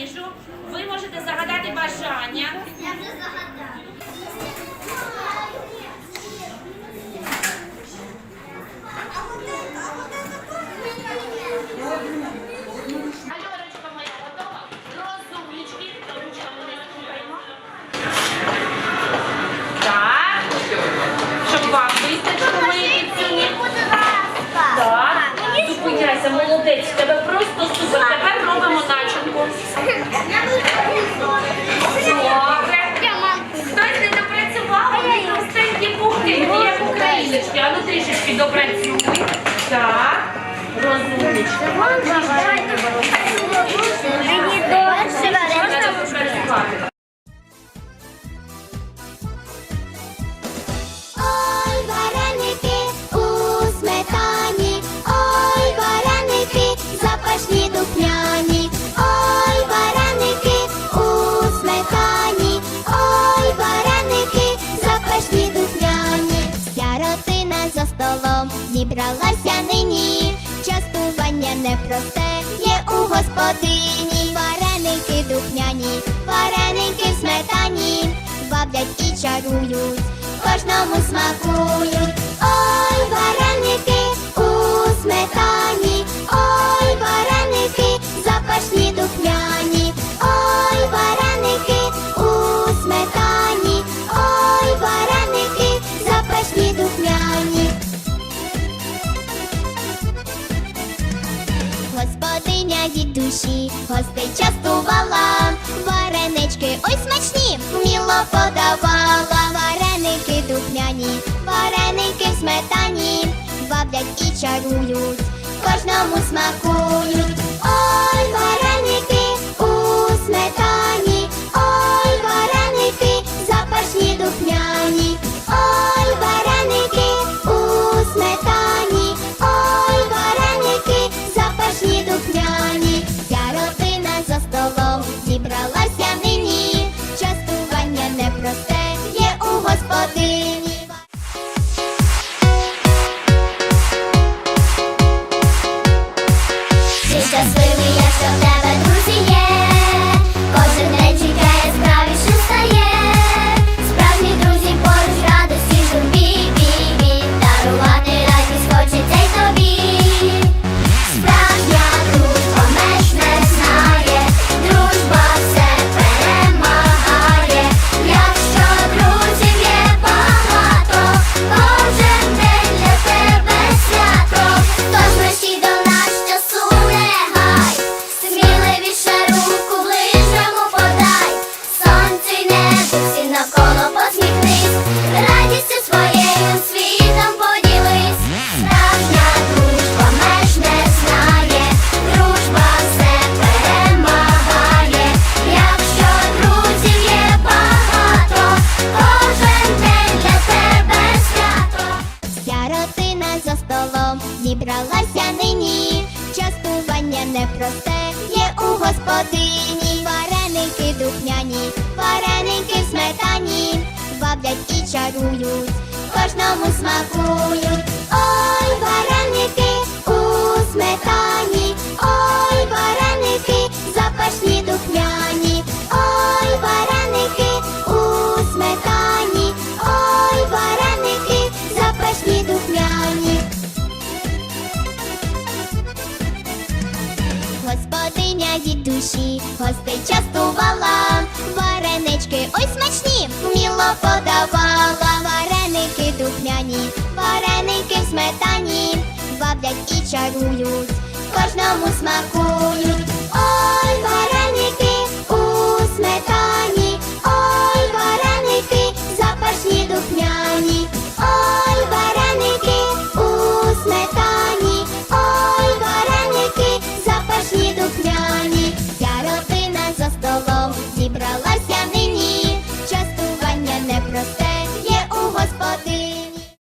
їжу. Ви можете загадати бажання. Я вже загадала. ну трішечки допрацюй. Так, розумничка. Мені дощ. Можна. столом зібралася нині, частування непросте є у господині, вареники духняні, вареники в сметані, баблять і чарують, кожному смакують. Ой! я душі гостей частувала, варенички ой смачні, вміло подавала, вареники духняні, вареники в сметані, баблять і чарують, кожному смакують. Baby, are so clever. росте, є у господині, вареники духняні, вареники в сметані, баблять і чарують, кожному смакує. господиня від душі, гостей частувала, варенички ой смачні, вміло подавала, вареники духняні, вареники в сметані, баблять і чарують, кожному смаку.